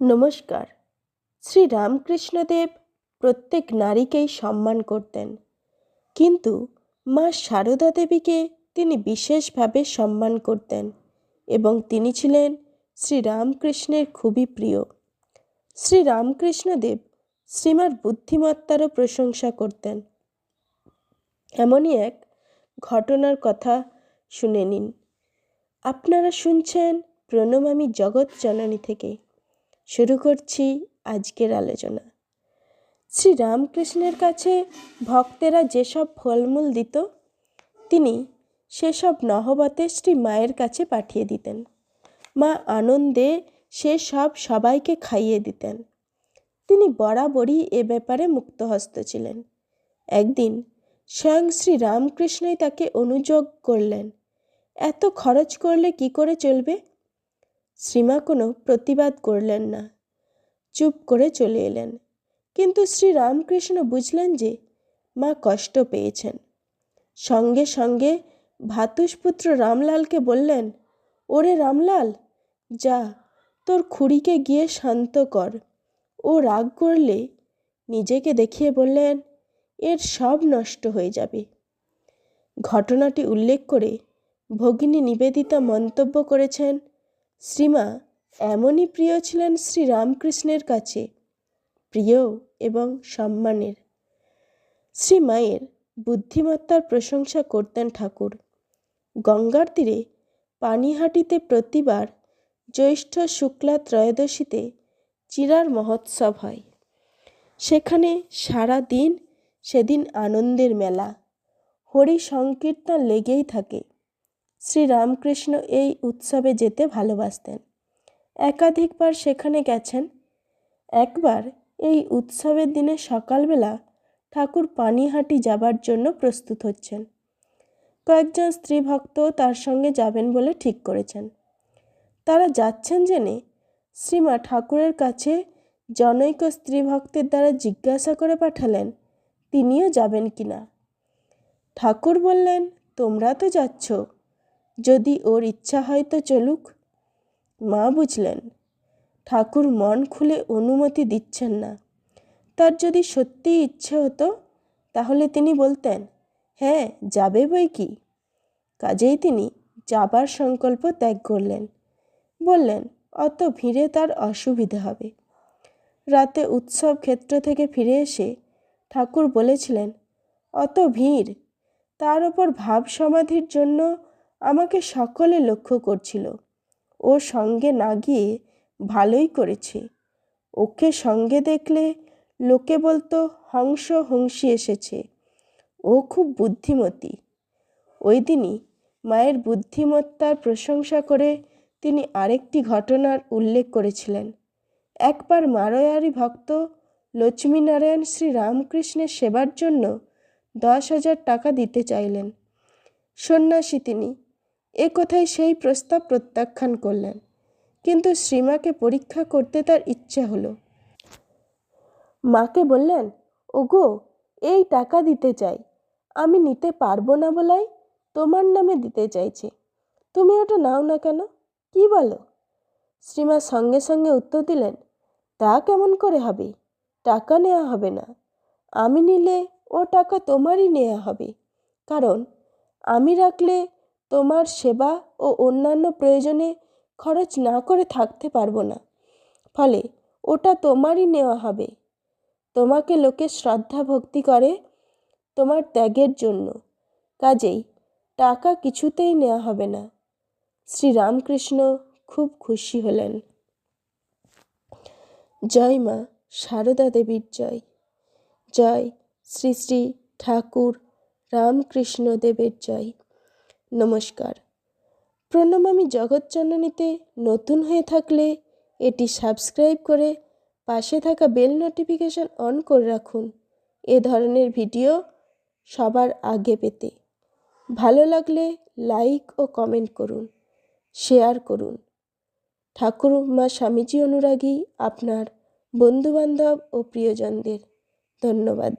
নমস্কার। শ্রী রামকৃষ্ণদেব প্রত্যেক নারীকেই সম্মান করতেন। কিন্তু মা সারদা দেবীকে তিনি বিশেষভাবে সম্মান করতেন এবং তিনি ছিলেন শ্রী রামকৃষ্ণের খুবই প্রিয়। শ্রী রামকৃষ্ণদেব শ্রীমার বুদ্ধিমত্তারও প্রশংসা করতেন। এমনই এক ঘটনার কথা শুনে নিন। আপনারা শুনছেন প্রণমামী জগৎ জননী থেকে। শুরু করছি আজকের আলোচনা। শ্রীরামকৃষ্ণের কাছে ভক্তেরা যেসব ফলমূল দিত, তিনি সেসব নহবতে শ্রী মায়ের কাছে পাঠিয়ে দিতেন। মা আনন্দে সে সব সবাইকে খাইয়ে দিতেন। তিনি বরাবরই এ ব্যাপারে মুক্তহস্ত ছিলেন। একদিন স্বয়ং শ্রী রামকৃষ্ণই তাকে অনুযোগ করলেন, এত খরচ করলে কি করে চলবে? শ্রীমা কোনো প্রতিবাদ করলেন না। চুপ করে চলে এলেন। কিন্তু শ্রী রামকৃষ্ণ বুঝলেন যে মা কষ্ট পেয়েছেন। সঙ্গে সঙ্গে ভাতুষপুত্র রামলালকে বললেন, ওরে রামলাল, যা, তোর খুড়িকে গিয়ে শান্ত কর। ও রাগ করলে নিজেকে দেখিয়ে বললেন, এর সব নষ্ট হয়ে যাবে। ঘটনাটি উল্লেখ করে ভগিনী নিবেদিতা মন্তব্য করেছেন শ্রীমা এমনই প্রিয় ছিলেন শ্রীরামকৃষ্ণের কাছে, প্রিয় এবং সম্মানের। শ্রী মায়ের বুদ্ধিমত্তার প্রশংসা করতেন ঠাকুর। গঙ্গার তীরে পানিহাটিতে প্রতিবার জ্যৈষ্ঠ শুক্লা ত্রয়োদশীতে চিরার মহোৎসব হয়। সেখানে সারা দিন সেদিন আনন্দের মেলা হরি সংকীর্তন লেগেই থাকে। শ্রী রামকৃষ্ণ এই উৎসবে যেতে ভালোবাসতেন। একাধিকবার সেখানে গেছেন। একবার এই উৎসবের দিনে সকালবেলা ঠাকুর পানিহাটি যাবার জন্য প্রস্তুত হচ্ছেন। কয়েকজন স্ত্রী ভক্ত তার সঙ্গে যাবেন বলে ঠিক করেছেন। তারা যাচ্ছেন জেনে শ্রীমা ঠাকুরের কাছে জনৈক স্ত্রী ভক্তের দ্বারা জিজ্ঞাসা করে পাঠালেন, তিনিও যাবেন কি না ঠাকুর বললেন, তোমরা তো যাচ্ছ। যদি ওর ইচ্ছা হয় তো চলুক। মা বুঝলেন, ঠাকুর মন খুলে অনুমতি দিচ্ছেন না। তার যদি সত্যি ইচ্ছে হতো, তাহলে তিনি বলতেন হ্যাঁ যাবে বই কি? কাজেই তিনি যাবার সংকল্প ত্যাগ করলেন। বললেন, অত ভিড়ে তার অসুবিধে হবে। রাতে উৎসব ক্ষেত্র থেকে ফিরে এসে ঠাকুর বলেছিলেন, অত ভিড়, তার ওপর ভাব সমাধির জন্য আমাকে সকলে লক্ষ্য করছিল। ও সঙ্গে না গিয়ে ভালোই করেছে। ওকে সঙ্গে দেখলে লোকে বলতো, হংস হংসী এসেছে। ও খুব বুদ্ধিমতী। ওই দিনই মায়ের বুদ্ধিমত্তার প্রশংসা করে তিনি আরেকটি ঘটনার উল্লেখ করেছিলেন। একবার মারোয়ারি ভক্ত লক্ষ্মীনারায়ণ শ্রী রামকৃষ্ণের সেবার জন্য দশ হাজার টাকা দিতে চাইলেন। সন্ন্যাসী তিনি এ কথায় সেই প্রস্তাব প্রত্যাখ্যান করলেন। কিন্তু শ্রীমাকে পরীক্ষা করতে তার ইচ্ছে হলো। মাকে বললেন, ওগো, এই টাকা দিতে চাই। আমি নিতে পারব না বলাই তোমার নামে দিতে চাইছে। তুমি ওটা নাও না কেন? কি বলো? শ্রীমা সঙ্গে সঙ্গে উত্তর দিলেন, তা কেমন করে হবে? টাকা নেওয়া হবে না। আমি নিলে ও টাকা তোমারই নেওয়া হবে। কারণ আমি রাখলে তোমার সেবা ও অন্যান্য প্রয়োজনে খরচ না করে থাকতে পারব না। ফলে ওটা তোমারই নেওয়া হবে। তোমাকে লোকে শ্রদ্ধা ভক্তি করে তোমার ত্যাগের জন্য। কাজেই টাকা কিছুতেই নেওয়া হবে না। শ্রী রামকৃষ্ণ খুব খুশি হলেন। জয় মা, সারদা দেবীর জয়। জয় শ্রী শ্রী ঠাকুর রামকৃষ্ণ দেবের জয়। নমস্কার। প্রণমামী জগৎজননীতে নতুন হয়ে থাকলে এটি সাবস্ক্রাইব করে পাশে থাকা বেল নোটিফিকেশন অন করে রাখুন। এ ধরনের ভিডিও সবার আগে পেতে। ভালো লাগলে লাইক ও কমেন্ট করুন। শেয়ার করুন। ঠাকুর মা স্বামীজি অনুরাগী আপনার বন্ধুবান্ধব ও প্রিয়জনদের। ধন্যবাদ।